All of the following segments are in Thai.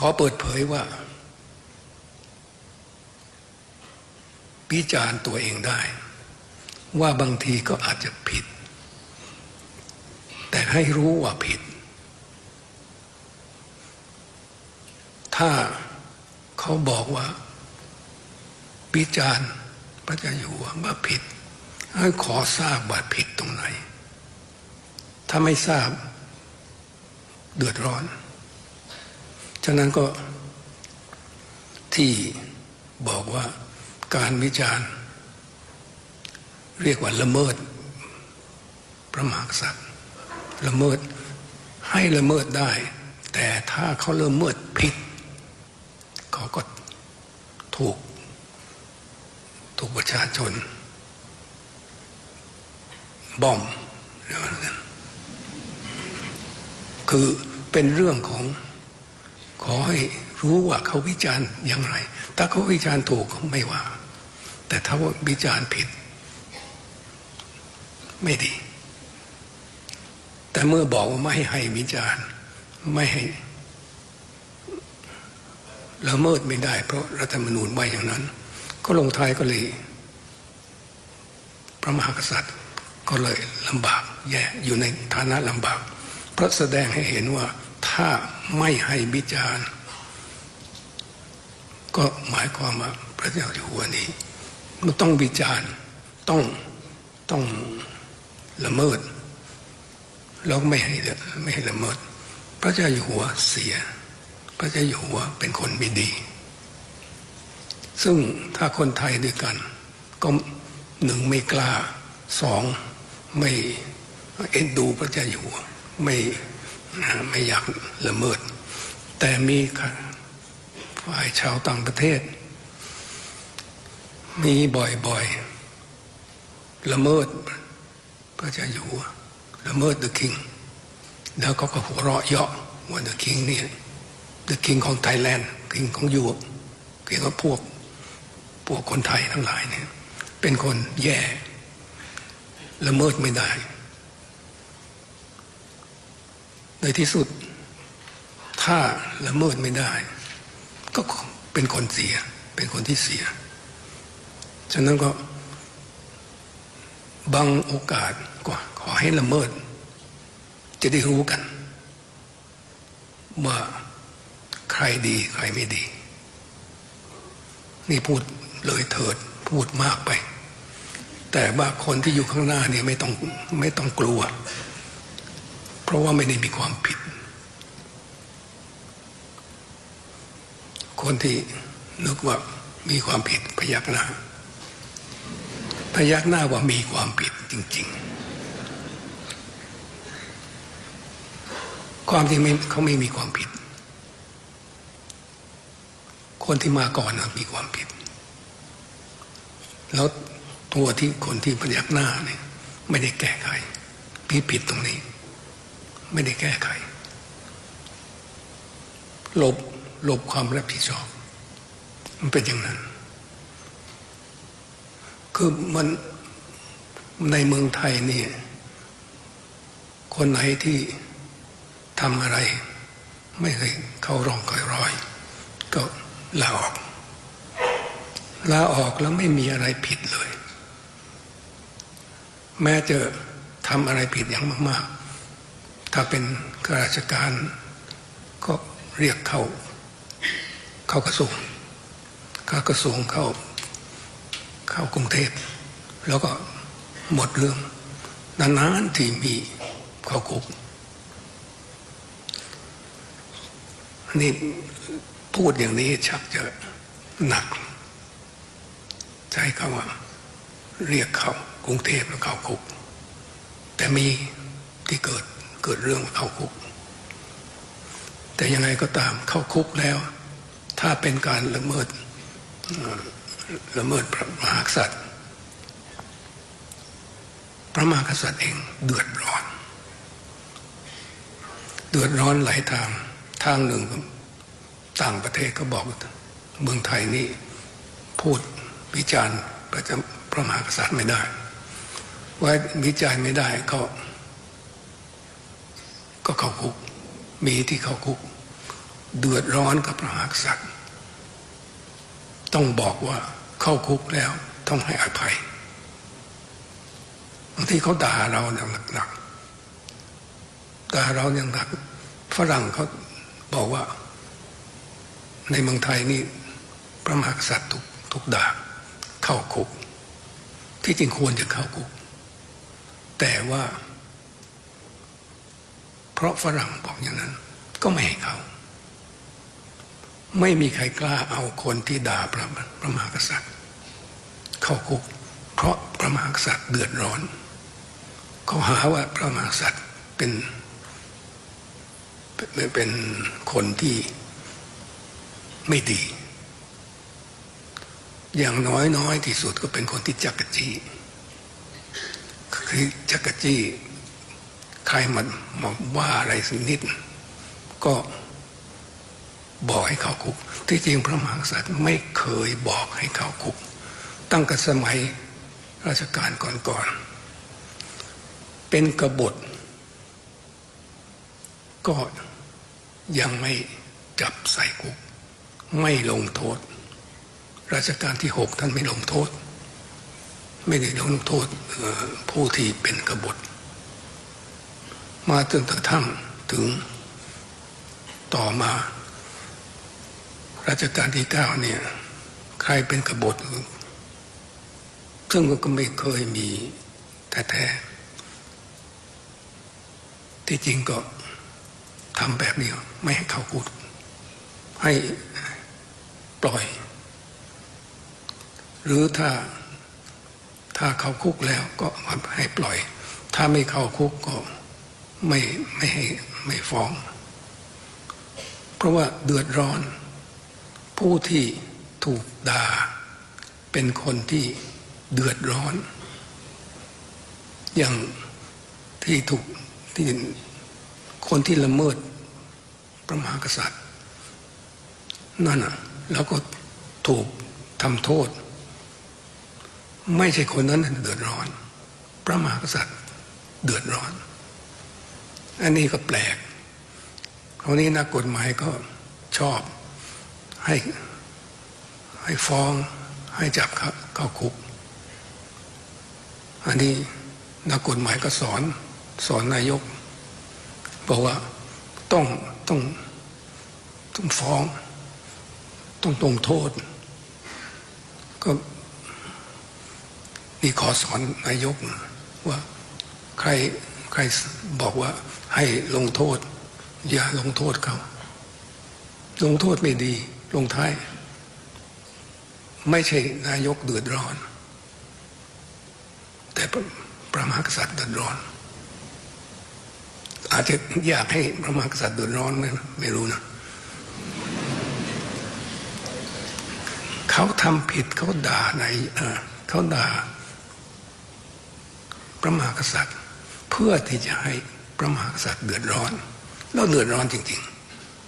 ขอเปิดเผยว่าวิจารณ์ตัวเองได้ ว่าบางทีก็อาจจะผิด แต่ให้รู้ว่าผิด ถ้าเขาบอกว่าวิจารณ์พระเจ้าอยู่ว่าผิด ให้ขอทราบว่าผิดตรงไหน ถ้าไม่ทราบเดือดร้อน ฉะนั้นก็ที่บอกว่าการวิจารณ์ เรียกว่าละเมิด พระมหากษัตริย์ละเมิดให้ละเมิดได้ แต่ถ้าเขาละเมิดผิด เขาก็ถูก ถูกประชาชนบ่อม คือเป็นเรื่องของ ขอให้รู้ว่าเขาวิจารณ์อย่างไร ถ้าเขาวิจารณ์ถูกไม่ว่า แต่ถ้าว่าวิจารณ์ผิด ไม่ดี แต่เมื่อบอกว่าไม่ให้วิจารณ์ไม่ให้ละเมิดไม่ได้ เพราะรัฐธรรมนูญไว้อย่างนั้น ก็ลงท้ายก็เลย พระมหากษัตริย์ก็เลยลำบากแย่อยู่ในฐานะลำบาก เพราะแสดงให้เห็นว่า ถ้าไม่ให้วิจารณ์ ก็หมายความว่าพระเจ้าอยู่หัวนี้มันต้องวิจารณ์ต้องต้องละเมิดแล้วไม่ให้ไม่ให้ละเมิด พระเจ้าอยู่หัวเสีย พระเจ้าอยู่หัวเป็นคนไม่ดี ซึ่งถ้าคนไทยด้วยกัน ก็หนึ่งไม่กล้าสองไม่เอ็นดูพระเจ้าอยู่หัวไม่ ไม่อยากละเมิด แต่มีฝ่ายชาวต่างประเทศ มีบ่อยๆ ละเมิดพระเจ้าอยู่หัวละเมิดเดอะคิง แล้วก็ก็หัวเราะเยาะว่าเดอะคิงนี่เดอะคิงของไทยแลนด์คิงของยูโรปคิงของพวกพวกคนไทยทั้งหลายเนี่ยเป็นคนแย่ละเมิดไม่ได้ ในที่สุด ถ้าละเมิดไม่ได้ ก็เป็นคนเสีย เป็นคนที่เสีย ฉะนั้นก็บางโอกาสก็ขอให้ละเมิด จะได้รู้กัน ว่าใครดีใครไม่ดี นี่พูดเลยเถิดพูดมากไป แต่ว่าคนที่อยู่ข้างหน้าเนี่ยไม่ต้องไม่ต้องกลัว เพราะว่าไม่ได้มีความผิด คนที่นึกว่ามีความผิดพยักหน้า พยักหน้าว่ามีความผิดจริง ๆ ความที่ไม่เขาไม่มีความผิด คนที่มาก่อนมีความผิด แล้วตัวที่คนที่พยักหน้าเนี่ยไม่ได้แก้ไขมีผิดตรงนี้ ไม่ได้แก้ไขลบลบความรับผิดชอบ มันเป็นอย่างนั้น คือมันในเมืองไทยนี่คนไหนที่ทำอะไร ไม่เคยเข้ารองคอยรอย ก็ลาออกลาออกแล้วไม่มีอะไรผิดเลย แม้จะทำอะไรผิดอย่างมากๆ ถ้าเป็นข้าราชการก็เรียกเข้า เข้ากระทรวงเข้ากระทรวงเข้า เข้ากรุงเทพแล้วก็หมดเรื่องนานๆที่มีเข้าคุกนี่พูดอย่างนี้ชักจะหนักใช้คำว่า เรียกเขากรุงเทพแล้วเขาคุก แต่มีที่เกิด กิดเรื่องเข้าคุก แต่ยังไงก็ตามเข้าคุกแล้ว ถ้าเป็นการละเมิดละเมิดพระมหากษัตริย์ พระมหากษัตริย์เองเดือดร้อน เดือดร้อนหลายทางทางหนึ่งต่างประเทศก็บอกเมืองไทยนี่พูดวิจารณ์พระพระมหากษัตริย์ไม่ได้ว่าวิจารณ์ไม่ได้ก็ ก็เข้าคุก มีที่เข้าคุก เดือดร้อนกับพระมหากษัตริย์ ต้องบอกว่าเข้าคุกแล้วต้องให้อภัยบางทีเขาด่าเราอย่างหนักๆด่าเราอย่างหนักฝรั่งเขาบอกว่า ในเมืองไทยนี่พระมหากษัตริย์ถูกถูกด่าเข้าคุก ที่จริงควรจะเข้าคุก แต่ว่า เพราะฝรั่งบอกอย่างนั้น ก็ไม่ให้เขา ไม่มีใครกล้าเอาคนที่ด่าพระพระมหากษัตริย์ เข้าคุก เพราะพระมหากษัตริย์เดือดร้อน เขาหาว่าพระมหากษัตริย์เป็นเป็นเป็นคนที่ไม่ดี อย่างน้อยน้อยที่สุดก็เป็นคนที่จักรจี้คือจักรจี้ ใครมันมาว่าอะไรสักนิด ก็บอกให้เข้าคุก ที่จริงพระมหากษัตริย์ไม่เคยบอกให้เข้าคุก ตั้งแต่สมัยราชการก่อนๆเป็นกบฏ ก็ยังไม่จับใส่คุก ไม่ลงโทษราชการที่หกท่านไม่ลงโทษ ไม่ได้ลงโทษผู้ที่เป็นกบฏ มาจนกระทั่งถึงต่อมาราชการที่เก้าเนี่ยใครเป็นกบฏซึ่งก็ไม่เคยมีแท้ๆที่จริงก็ทำแบบนี้ไม่ให้เขาคุกให้ปล่อย หรือถ้าถ้าเขาคุกแล้วก็ให้ปล่อย ถ้าไม่เข้าคุกก็ ไม่ไม่ให้ไม่ฟ้อง เพราะว่าเดือดร้อน ผู้ที่ถูกด่า เป็นคนที่เดือดร้อน อย่างที่ถูกที่คนที่ละเมิดพระมหากษัตริย์นั่นอะแล้วก็ถูกทำโทษ ไม่ใช่คนนั้นเดือดร้อน พระมหากษัตริย์เดือดร้อน อันนี้ก็แปลกคราวนี้นักกฎหมายก็ชอบให้ให้ฟ้องให้จับเข้าคุก อันนี้นักกฎหมายก็สอนสอนนายกบอกว่าต้องต้องต้องฟ้อง ต้องตรงโทษ ก็นี่ขอสอนนายกว่าใคร รบอกว่าให้ลงโทษ อย่าลงโทษเขา ลงโทษไม่ดีลงท้าย ไม่ใช่นายกเดือดร้อน แต่พระมหากษัตริย์เดือดร้อน อาจจะอยากให้พระมหากษัตริย์เดือดร้อนไหมไม่รู้นะเขาทำผิดเขาด่าในเขาด่าพระมหากษัตริย์ พื่อที่จะให้พระมหากษัตริย์เดือดร้อนแล้วเดือดร้อนจริง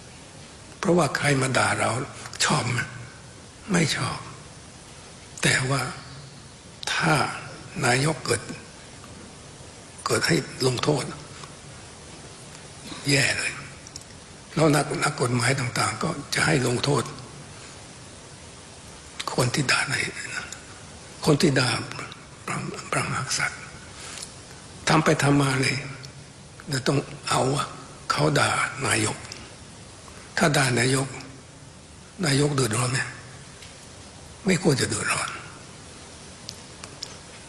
ๆ เพราะว่าใครมาด่าเราชอบไหมไม่ชอบ แต่ว่าถ้านายกเกิด เกิดให้ลงโทษ แย่เลย แล้วนักนักกฎหมายต่าง ๆ ก็จะให้ลงโทษ คนที่ด่าในคนที่ด่าพระพระมหากษัตริย์ ทำไปทำมาเลยจะต้องเอาเขาด่านายก ถ้าด่านายก นายกเดือดร้อนไหมไม่ควรจะเดือดร้อน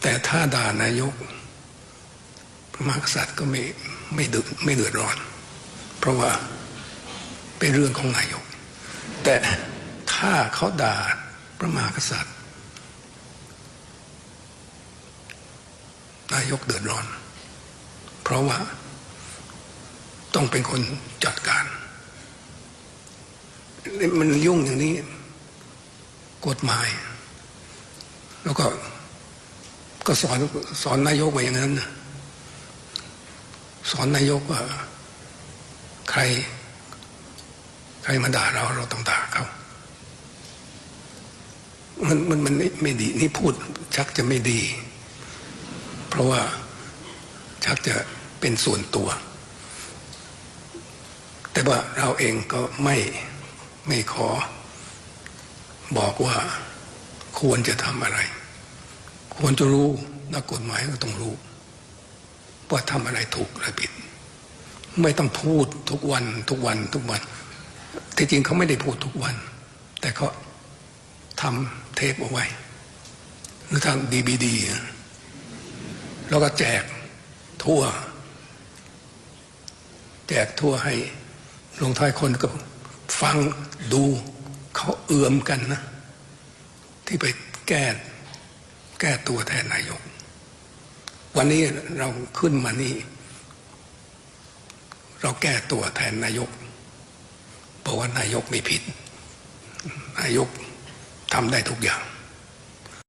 แต่ถ้าด่านายก พระมหากษัตริย์ก็ไม่ไม่เดือดไม่เดือดร้อน เพราะว่าเป็นเรื่องของนายก แต่ถ้าเขาด่าพระมหากษัตริย์ นายกเดือดร้อน ราะว่า ต้องเป็นคนจัดการ มันยุ่งอย่างนี้ กฎหมาย แล้วก็ก็สอนสอนนายกไว้อย่างนั้นสอนนายกว่า ใคร ใครมาด่าเราเราต้องด่าเขามันมันมันไม่ดี นี่พูดชักจะไม่ดี เพราะว่าชักจะ เป็นส่วนตัว แต่ว่าเราเองก็ไม่ไม่ขอบอกว่าควรจะทำอะไร ควรจะรู้นักกฎหมายก็ต้องรู้ ว่าทำอะไรถูกอะไรผิด ไม่ต้องพูดทุกวันทุกวันทุกวันที่จริงเขาไม่ได้พูดทุกวัน แต่เขาทำเทปเอาไว้ หรือทางดีบีดีแล้วก็แจกทั่ว แจกทั่วให้ลงท้ายคนก็ฟังดูเขาเอื่อมกันนะ ที่ไปแก้แก้ตัวแทนนายก วันนี้เราขึ้นมานี่เราแก้ตัวแทนนายกบอกว่านายกไม่ผิด นายกทำได้ทุกอย่าง